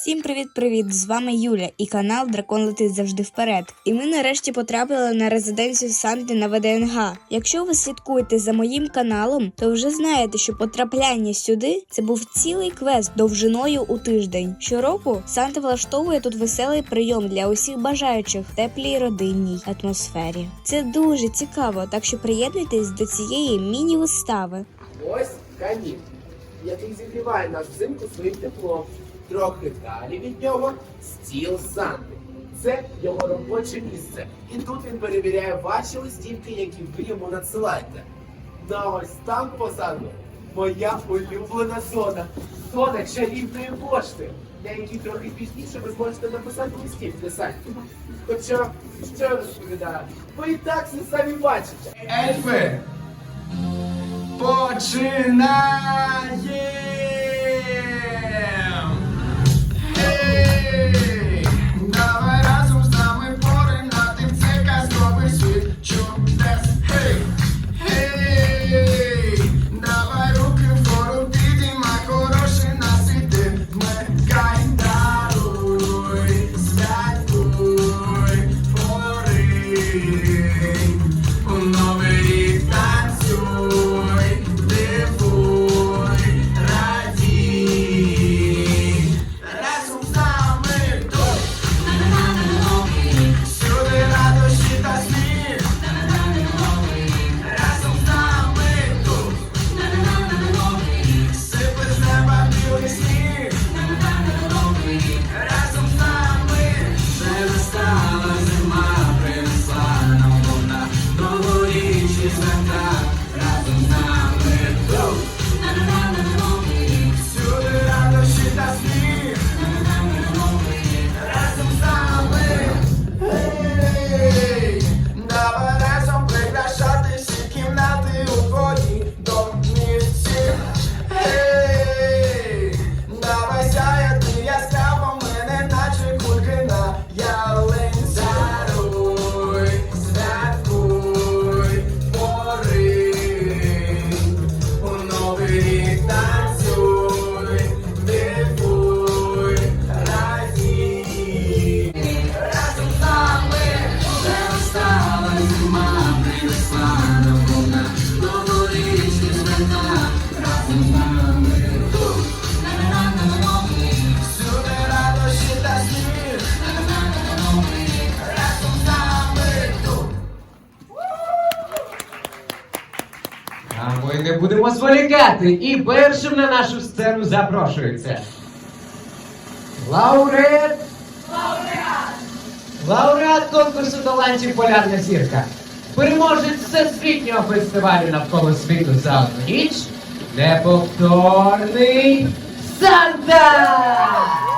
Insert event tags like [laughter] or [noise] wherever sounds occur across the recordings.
Всім привіт-привіт! З вами Юля і канал Дракон летить завжди вперед. І ми нарешті потрапили на резиденцію Санти на ВДНГ. Якщо ви слідкуєте за моїм каналом, то вже знаєте, що потрапляння сюди це був цілий квест довжиною у тиждень. Щороку Санта влаштовує тут веселий прийом для усіх бажаючих в теплій родинній атмосфері. Це дуже цікаво, так що приєднуйтесь до цієї міні-вистави. Ось камін, який зігріває нас взимку своїм теплом. Трохи далі від нього стіл Санти. Це його робоче місце. І тут він перевіряє ваші листівки, які ви йому надсилаєте. На ось там позаду моя улюблена зона. Зона чарівної пошти, на якій трохи пізніше ви зможете написати листівки Санті. Хоча, що я розповідаю, ви і так все самі бачите. Ельфи! Починаємо! Не будемо зволікати. І першим на нашу сцену запрошується. Лауреат. Лауреат. Лауреат конкурсу талантів Полярна зірка. Переможець всесвітнього фестивалю навколо світу за одну ніч. Неповторний Санта!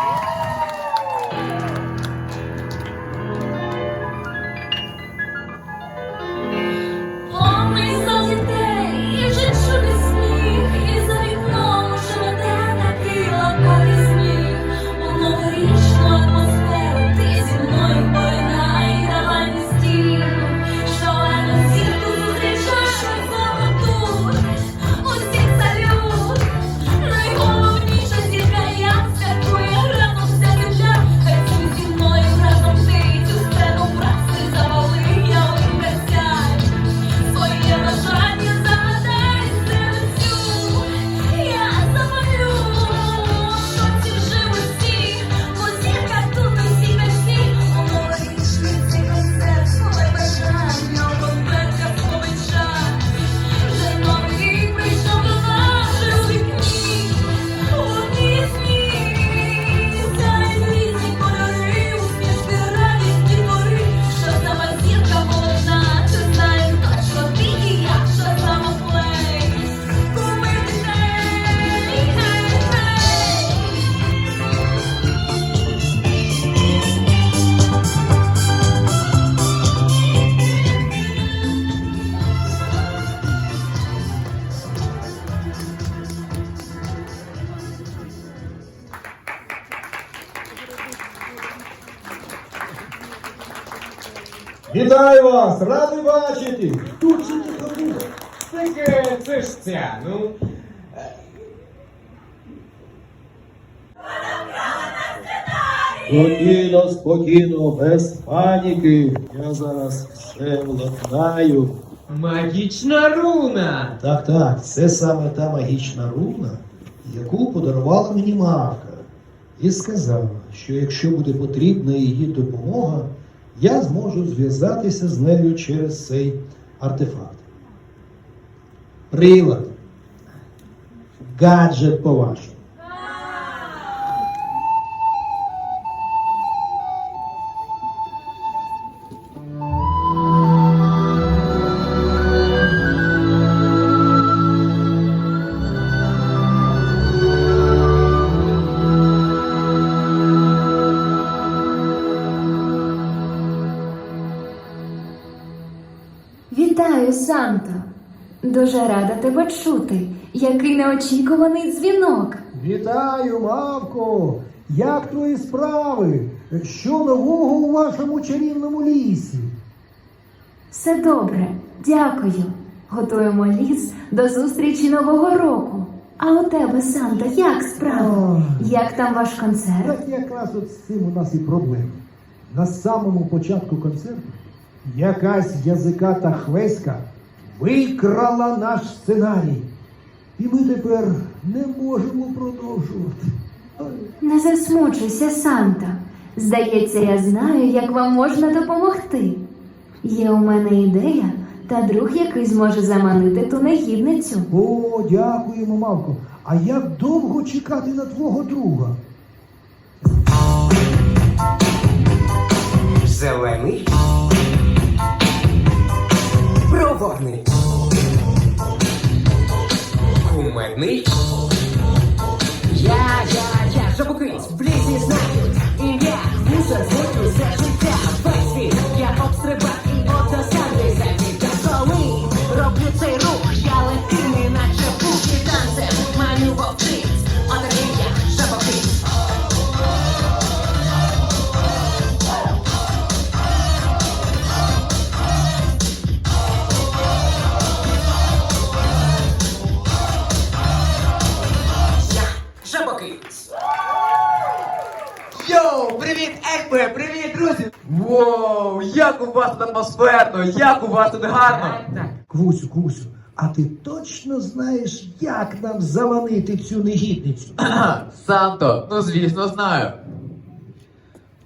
Вітаю вас! Радий бачити! Тут же ти ходив? Так це ж ця, ну. Спокійно, спокійно, без паніки. Я зараз все владнаю. Магічна руна! Так, так, це саме та магічна руна, яку подарувала мені мавка. І сказала, що якщо буде потрібна її допомога, я зможу зв'язатися з нею через цей артефакт. Прилад. Гаджет по-вашому. Вітаю, Санто! Дуже рада тебе чути. Який неочікуваний дзвінок. Вітаю, мавко! Як твої справи? Що нового у вашому чарівному лісі? Все добре, дякую. Готуємо ліс до зустрічі Нового року. А у тебе, Санто, як справи? Як там ваш концерт? Так якраз от з цим у нас і проблема. На самому початку концерту якась язиката хвеська викрала наш сценарій. І ми тепер не можемо продовжувати. Не засмучуйся, Санто. Здається, я знаю, як вам можна допомогти. Є у мене ідея та друг, який зможе заманити ту негідницю. О, дякуємо, мавко. А як довго чекати на твого друга? Зелений. Проворний. Кумедний. Я, я, я, жабокриць, в лісі знають ім'я. мусор, звуки за як у вас тут атмосферно, як у вас тут гарно! Квусю, Квусю, а ти точно знаєш, як нам заманити цю негідницю? [clears throat] Санто, ну звісно знаю.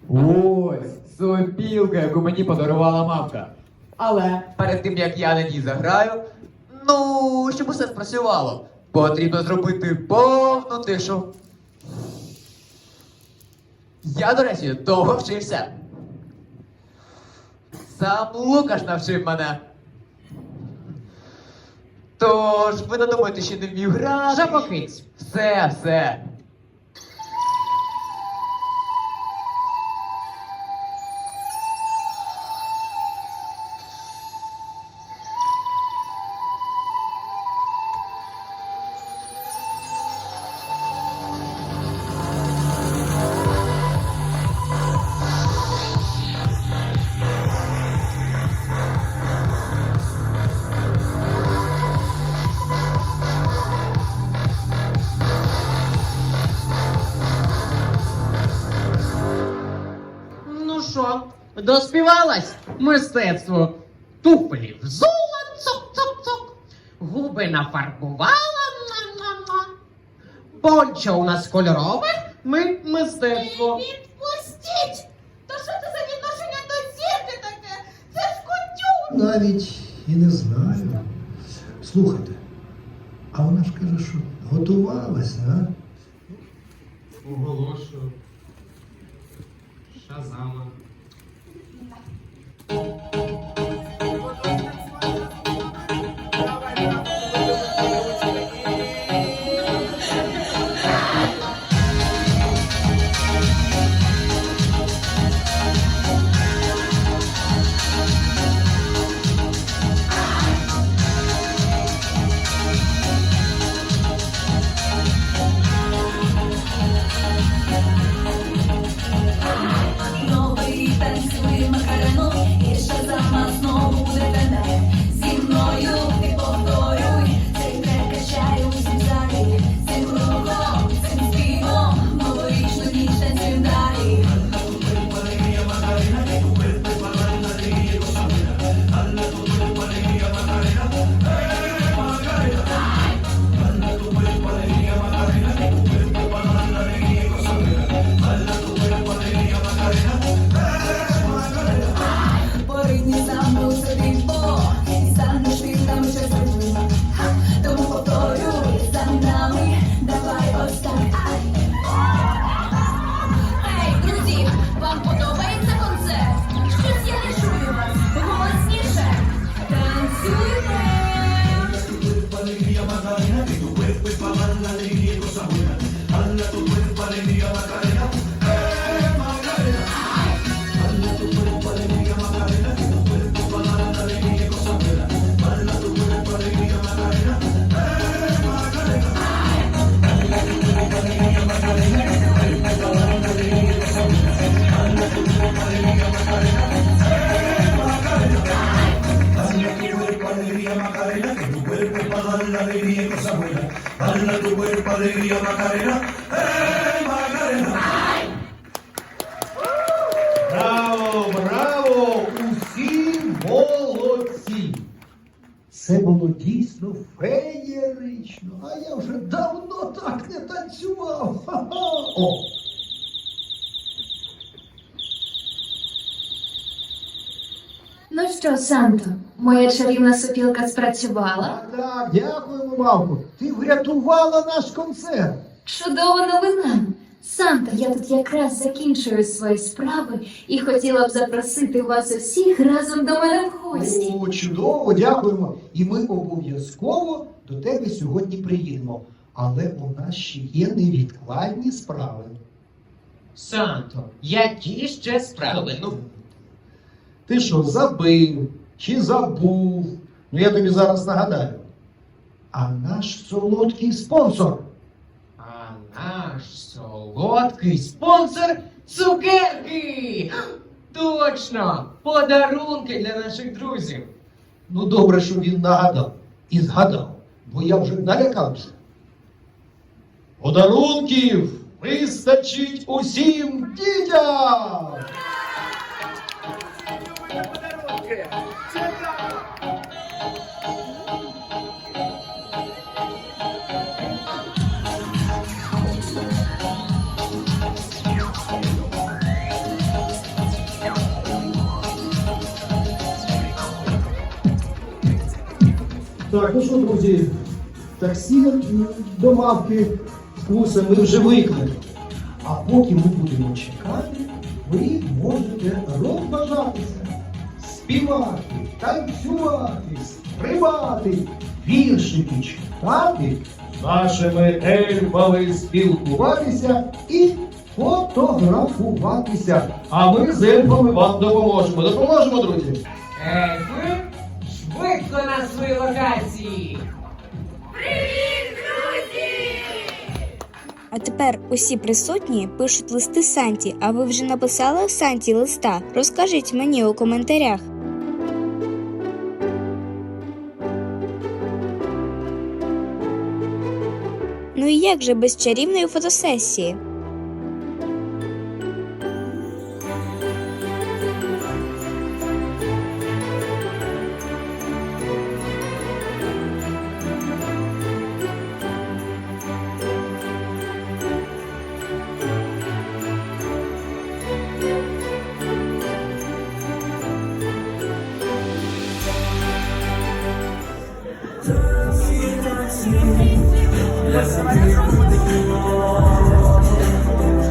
Ось сопілка, яку мені подарувала мамка. Але перед тим як я на ній заграю, ну, щоб усе спрацювало, потрібно зробити повну тишу. Я, до речі, довго вчився. Сам Лукаш навчив мене. Тож, ви надумаєте, що не вмів грати. Жабокриць. Все, все. Доспівалась мистецтво? Туфлі взула, цок-цок-цок. Губи нафарбувала. ма-ма-ма. Пончо у нас кольорове, ми мистецтво. Відпустіть! Та що це за відношення до зірки таке? Це ж котюк! Навіть і не знаю. Слухайте, а вона ж каже, що готувалася, а? Оголошую. Шазама. Новий Браво, браво! Усі молодці! Це було дійсно феєрично, а я вже давно так не танцював. О! Ну що, Санто, моя чарівна сопілка спрацювала? Так, так, дякуємо, мавку. Ти врятувала наш концерт. Чудова новина! Санто, я тут якраз закінчую свої справи і хотіла б запросити вас усіх разом до мене в гості. О, чудово, дякуємо. І ми обов'язково до тебе сьогодні приїдемо. Але у нас ще є невідкладні справи. Санто, які ще справи? Ну, Ти що, забив чи забув? Ну я тобі зараз нагадаю. А наш солодкий спонсор. а наш солодкий спонсор цукерки! Точно! Подарунки для наших друзів. Ну добре, що він нагадав і згадав, бо я вже налякався. Подарунків вистачить усім дітям! Так, ну що, друзі, таксі до мавки вкуса ми вже викликали. А поки ми будемо чекати, ви можете співати, танцювати, стрибати, віршики читати, з нашими ельфами спілкуватися і фотографуватися. А ми з ельфами вам допоможемо. Допоможемо, друзі! Ельфи, швидко на свої локації! А тепер усі присутні пишуть листи Санті. А ви вже написали Санті листа? Розкажіть мені у коментарях. Ну і як же без чарівної фотосесії?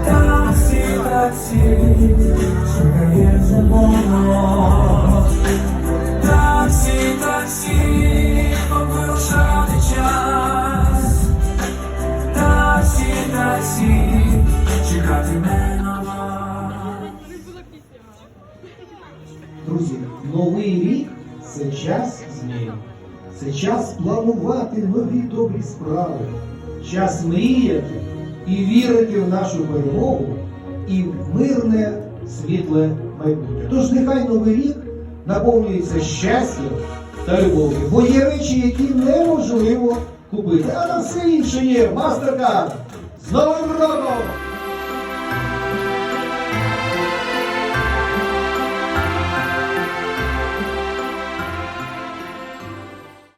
Таксі, час планувати нові добрі справи, час мріяти і вірити в нашу перемогу і в мирне світле майбутнє. Тож нехай новий рік наповнюється щастям та любов'ю, бо є речі, які неможливо купити, а на все інше є MasterCard. З Новим роком!